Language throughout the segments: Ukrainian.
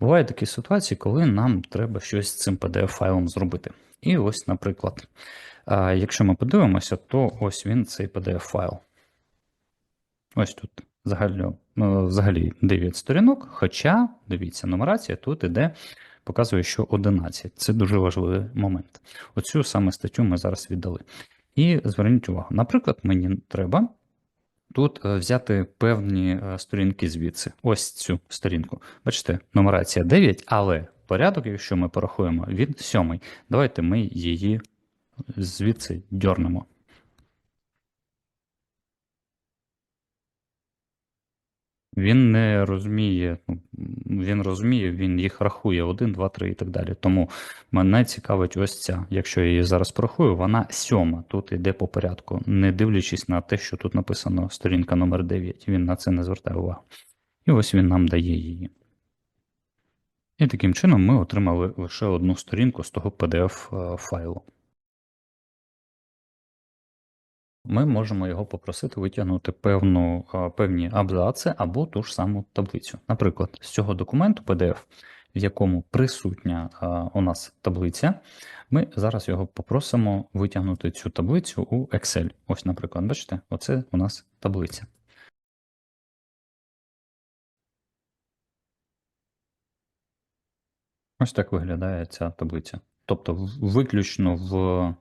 Бувають такі ситуації, коли нам треба щось з цим PDF-файлом зробити. І ось, наприклад, якщо ми подивимося, то ось він цей PDF-файл. Ось тут взагалі, ну, взагалі 9 сторінок, хоча, дивіться, нумерація тут іде, показує, що 11. Це дуже важливий момент. Оцю саме статтю ми зараз віддали. І зверніть увагу, наприклад, мені треба тут е, взяти певні е, сторінки звідси. Ось цю сторінку. Бачите, нумерація 9, але порядок, якщо ми порахуємо, він 7. Давайте ми її звідси дьорнемо. Він не розуміє, ну, він розуміє, він їх рахує 1, 2, 3 і так далі. Тому мене цікавить ось ця. Якщо я її зараз порахую, вона сьома. Тут йде по порядку, не дивлячись на те, що тут написано сторінка номер 9. Він на це не звертає увагу. І ось він нам дає її. І таким чином ми отримали лише одну сторінку з того PDF Ми можемо його попросити витягнути певну, певні абзаци або ту ж саму таблицю. Наприклад, з цього документу PDF, в якому присутня у нас таблиця, ми зараз його попросимо витягнути цю таблицю у Excel. Ось, наприклад, бачите, оце у нас таблиця. Ось так виглядає ця таблиця. Тобто, виключно в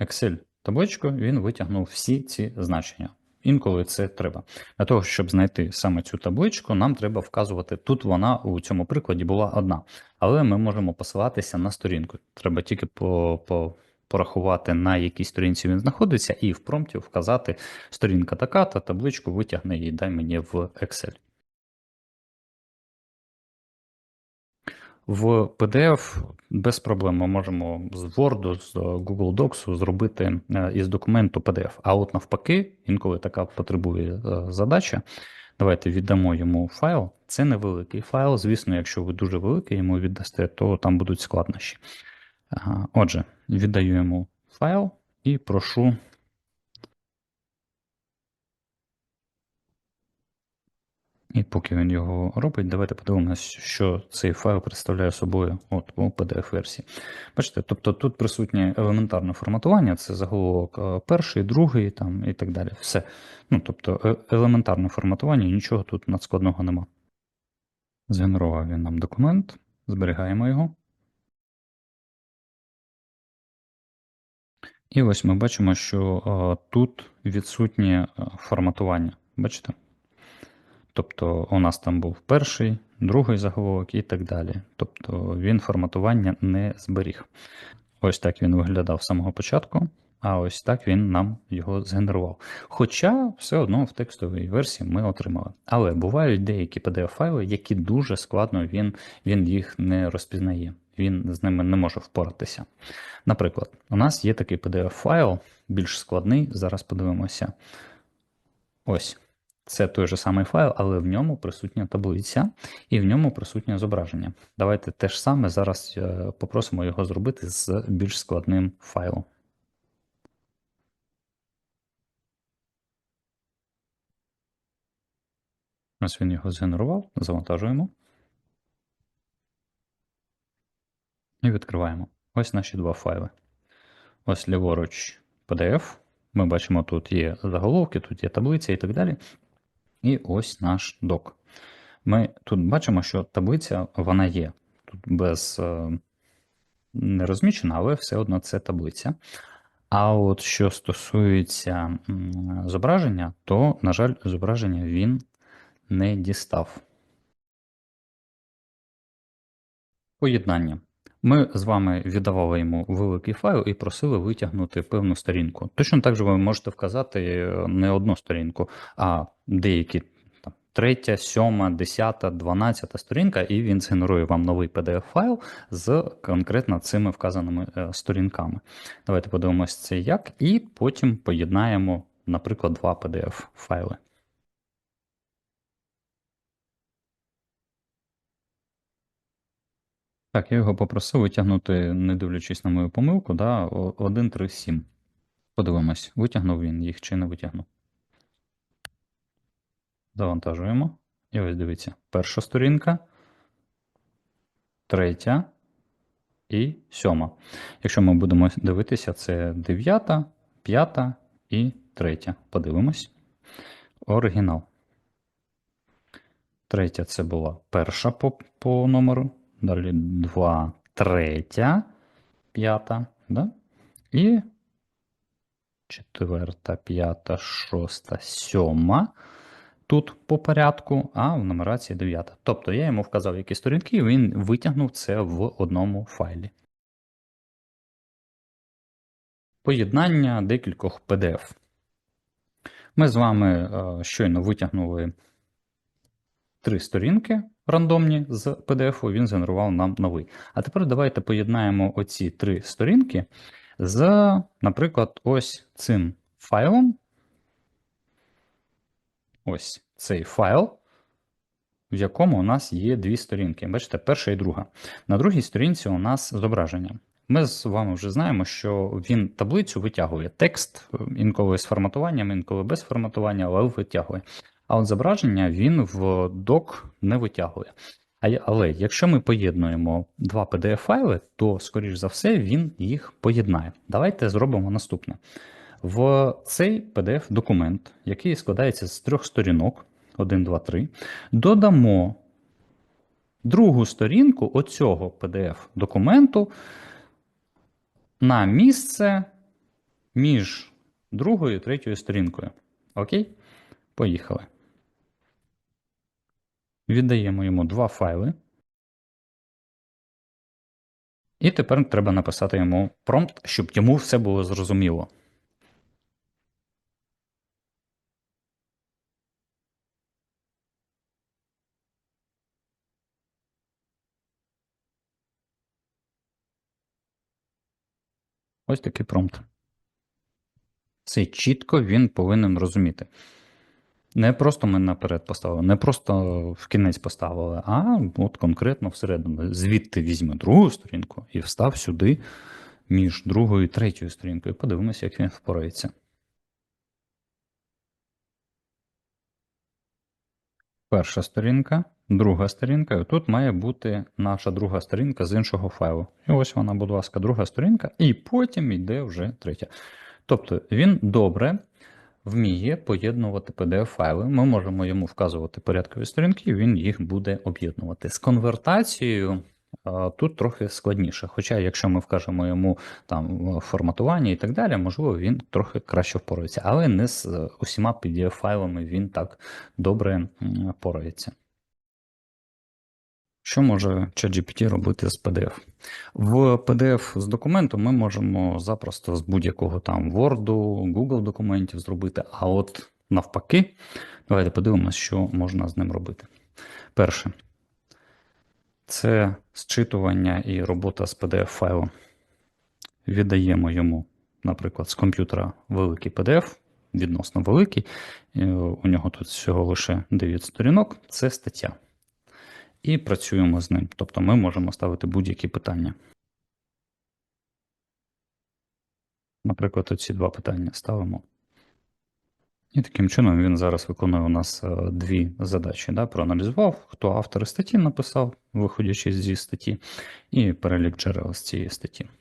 Excel табличку він витягнув всі ці значення. Інколи це треба. Для того, щоб знайти саме цю табличку, нам треба вказувати. Тут вона у цьому прикладі була одна. Але ми можемо посилатися на сторінку. Треба тільки по, по, порахувати, на якій сторінці він знаходиться, і в промпті вказати сторінка така, та табличку витягни і дай мені в Excel. В PDF без проблем ми можемо з Word, з Google Docs зробити е, із документу PDF. А от навпаки, інколи така потребує е, задача. Давайте віддамо йому файл. Це невеликий файл. Звісно, якщо ви дуже великий йому віддасте, то там будуть складнощі. Отже, віддаю йому файл і прошу. І поки він його робить, давайте подивимося, що цей файл представляє собою от, у PDF-версії. Бачите, тобто тут присутнє елементарне форматування, це заголовок е, перший, другий там, і так далі. Все. Ну, тобто е- елементарне форматування, нічого тут надскладного нема. Згенерував він нам документ, зберігаємо його. І ось ми бачимо, що е, тут відсутнє форматування. Бачите? Тобто у нас там був перший, другий заголовок і так далі. Тобто він форматування не зберіг. Ось так він виглядав з самого початку, а ось так він нам його згенерував. Хоча все одно в текстовій версії ми отримали. Але бувають деякі PDF-файли, які дуже складно він, він їх не розпізнає. Він з ними не може впоратися. Наприклад, у нас є такий PDF-файл, більш складний, зараз подивимося. Ось. Це той же самий файл, але в ньому присутня таблиця і в ньому присутнє зображення. Давайте те ж саме зараз е, попросимо його зробити з більш складним файлом. Ось він його згенерував, завантажуємо. І відкриваємо. Ось наші два файли. Ось ліворуч PDF. Ми бачимо, тут є заголовки, тут є таблиця і так далі. І ось наш док. Ми тут бачимо, що таблиця вона є. Тут без е, не розмічена, але все одно це таблиця. А от що стосується зображення, то, на жаль, зображення він не дістав. Поєднання. Ми з вами віддавали йому великий файл і просили витягнути певну сторінку. Точно так же ви можете вказати е, не одну сторінку, а деякі там, третя, сьома, десята, дванадцята сторінка, і він згенерує вам новий PDF-файл з конкретно цими вказаними е, сторінками. Давайте подивимося це як, і потім поєднаємо, наприклад, два PDF-файли. Так, я його попросив витягнути, не дивлячись на мою помилку, да, 1, 3, 7. Подивимось, витягнув він їх чи не витягнув. Завантажуємо. І ось дивіться, перша сторінка, третя і сьома. Якщо ми будемо дивитися, це дев'ята, п'ята і третя. Подивимось. Оригінал. Третя це була перша по, по номеру. Далі два, третя, п'ята. Да? І четверта, п'ята, шоста, сьома. Тут по порядку, а в нумерації дев'ята. Тобто я йому вказав, які сторінки, і він витягнув це в одному файлі. Поєднання декількох PDF. Ми з вами е, щойно витягнули три сторінки рандомні з PDF, він згенерував нам новий. А тепер давайте поєднаємо оці три сторінки з, наприклад, ось цим файлом. Ось цей файл, в якому у нас є дві сторінки. Бачите, перша і друга. На другій сторінці у нас зображення. Ми з вами вже знаємо, що він таблицю витягує текст, інколи з форматуванням, інколи без форматування, але витягує. А от зображення він в док не витягує. Але якщо ми поєднуємо два PDF-файли, то, скоріш за все, він їх поєднає. Давайте зробимо наступне. В цей PDF-документ, який складається з трьох сторінок, 1, 2, 3, додамо другу сторінку оцього PDF-документу на місце між другою і третьою сторінкою. Окей? Поїхали. Віддаємо йому два файли. І тепер треба написати йому промпт, щоб йому все було зрозуміло. Ось такий промпт. Це чітко він повинен розуміти. Не просто ми наперед поставили, не просто в кінець поставили, а от конкретно всередину. Звідти візьме другу сторінку і встав сюди між другою і третьою сторінкою. Подивимося, як він впорається. Перша сторінка, друга сторінка, тут має бути наша друга сторінка з іншого файлу. І ось вона, будь ласка, друга сторінка, і потім йде вже третя. Тобто він добре вміє поєднувати PDF-файли. Ми можемо йому вказувати порядкові сторінки, і він їх буде об'єднувати. З конвертацією тут трохи складніше. Хоча, якщо ми вкажемо йому там форматування і так далі, можливо, він трохи краще впорається, але не з усіма PDF-файлами він так добре впорається. Що може ChatGPT робити з PDF? В PDF з документу ми можемо запросто з будь-якого там Word, Google документів зробити, а от навпаки, давайте подивимося, що можна з ним робити. Перше, це зчитування і робота з PDF-файлом. Віддаємо йому, наприклад, з комп'ютера великий PDF, відносно великий. У нього тут всього лише 9 сторінок, це стаття і працюємо з ним. Тобто ми можемо ставити будь-які питання. Наприклад, оці два питання ставимо. І таким чином він зараз виконує у нас е, дві задачі. Да? Проаналізував, хто автор статті написав, виходячи зі статті, і перелік джерел з цієї статті.